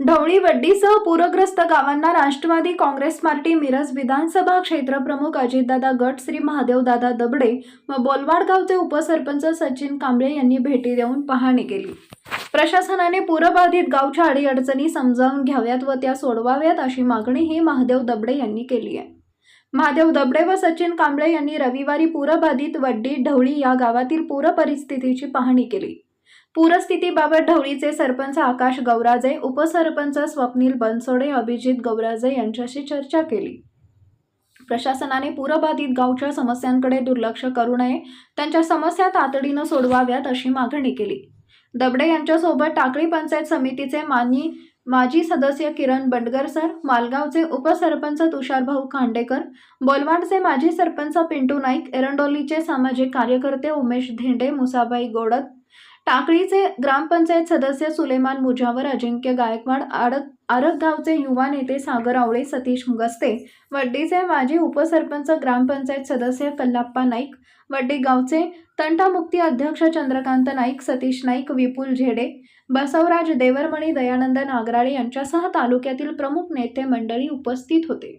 ढवळी वड्डीसह पूरग्रस्त गावांना राष्ट्रवादी काँग्रेस पार्टी मिरज विधानसभा क्षेत्रप्रमुख अजितदादा गट श्री महादेवदादा दबडे व बोलवाड गावचे उपसरपंच सचिन कांबळे यांनी भेटी देऊन पाहणी केली. प्रशासनाने पूरबाधित गावच्या अडीअडचणी समजावून घ्याव्यात व त्या सोडवाव्यात अशी मागणीही महादेव दबडे यांनी केली आहे. महादेव दबडे व सचिन कांबळे यांनी रविवारी पूरबाधित वड्डी ढवळी या गावातील पूर परिस्थितीची पाहणी केली. पूरस्थितीबाबत ढवळीचे सरपंच आकाश गौराजे उपसरपंच स्वप्नील बनसोडे अभिजित गौराजे यांच्याशी चर्चा केली. प्रशासनाने पूरबाधित गावच्या समस्यांकडे दुर्लक्ष करू नये त्यांच्या समस्या तातडीनं सोडवाव्यात अशी मागणी केली. दबडे यांच्यासोबत टाकळी पंचायत समितीचे मानी माजी सदस्य किरण बंडगर सर मालगावचे उपसरपंच तुषारभाऊ खांडेकर बोलवाडचे माजी सरपंच पिंटू नाईक एरंडोलीचे सामाजिक कार्यकर्ते उमेश धेंडे मुसाबाई गोडत टाकळीचे ग्रामपंचायत सदस्य सुलेमान मुजावर अजिंक्य गायकवाड आडक आरगगावचे युवा नेते सागर आवळे सतीश मुगस्ते वड्डीचे माजी उपसरपंच ग्रामपंचायत सदस्य कल्लाप्पा नाईक वड्डी गावचे तंटामुक्ती अध्यक्ष चंद्रकांत नाईक सतीश नाईक विपुल झेडे बसवराज देवरमणी दयानंद नागराळे यांच्यासह तालुक्यातील प्रमुख नेते मंडळी उपस्थित होते.